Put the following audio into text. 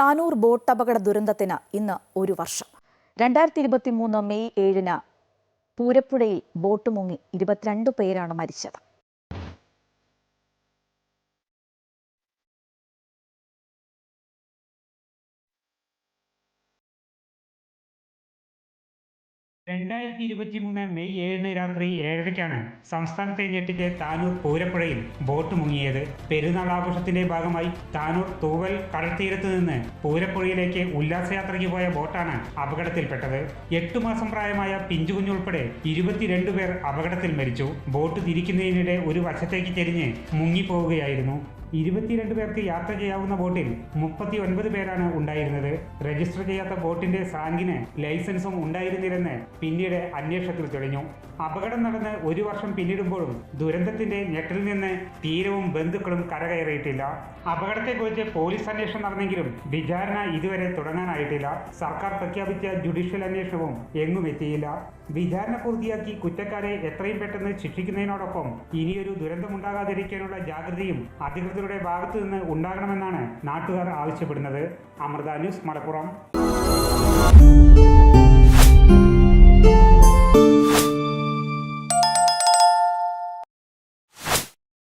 Tanur boat അപകട ദുരന്തത്തിന് ഇന്ന് ഒരു വർഷം. രണ്ടായിരത്തി ഇരുപത്തി മൂന്ന് മെയ് ഏഴിന് പൂരപ്പുഴയിൽ ബോട്ട് മുങ്ങി ഇരുപത്തിരണ്ട് പേരാണ് മരിച്ചത്. രണ്ടായിരത്തി ഇരുപത്തി മൂന്ന് മെയ് ഏഴിന് രാത്രി ഏഴരയ്ക്കാണ് സംസ്ഥാനത്തെ ഞെട്ടിച്ച് താനൂർ പൂരപ്പുഴയിൽ ബോട്ട് മുങ്ങിയത്. പെരുന്നാൾ ആഘോഷത്തിന്റെ ഭാഗമായി താനൂർ തൂവൽ കടൽത്തീരത്ത് നിന്ന് പൂരപ്പുഴയിലേക്ക് ഉല്ലാസയാത്രയ്ക്ക് പോയ ബോട്ടാണ് അപകടത്തിൽപ്പെട്ടത്. എട്ടു മാസം പ്രായമായ പിഞ്ചുകുഞ്ഞുൾപ്പെടെ ഇരുപത്തിരണ്ട് പേർ അപകടത്തിൽ മരിച്ചു. ബോട്ട് തിരിക്കുന്നതിനിടെ ഒരു വശത്തേക്ക് ചെരിഞ്ഞ് മുങ്ങിപ്പോവുകയായിരുന്നു. ഇരുപത്തിരണ്ട് പേർക്ക് യാത്ര ചെയ്യാവുന്ന ബോട്ടിൽ മുപ്പത്തി ഒൻപത് പേരാണ് ഉണ്ടായിരുന്നത്. രജിസ്റ്റർ ചെയ്യാത്ത ബോട്ടിന്റെ സാങ്കിന് ലൈസൻസും ഉണ്ടായിരുന്നില്ലെന്ന് പിന്നീട് അന്വേഷണത്തിൽ തെളിഞ്ഞു. അപകടം നടന്ന് ഒരു വർഷം പിന്നിടുമ്പോഴും ദുരന്തത്തിന്റെ ഞെട്ടിൽ നിന്ന് തീരവും ബന്ധുക്കളും കരകയറിയിട്ടില്ല. അപകടത്തെക്കുറിച്ച് പോലീസ് അന്വേഷണം നടന്നെങ്കിലും വിചാരണ ഇതുവരെ തുടങ്ങാനായിട്ടില്ല. സർക്കാർ പ്രഖ്യാപിച്ച ജുഡീഷ്യൽ അന്വേഷണവും എങ്ങും എത്തിയില്ല. വിചാരണ പൂർത്തിയാക്കി കുറ്റക്കാരെ എത്രയും പെട്ടെന്ന് ശിക്ഷിക്കുന്നതിനോടൊപ്പം ഇനിയൊരു ദുരന്തമുണ്ടാകാതിരിക്കാനുള്ള ജാഗ്രതയും അധികൃതരുടെ ഭാഗത്തു നിന്ന് ഉണ്ടാകണമെന്നാണ് നാട്ടുകാർ ആവശ്യപ്പെടുന്നത്. അമൃത ന്യൂസ് മലപ്പുറം.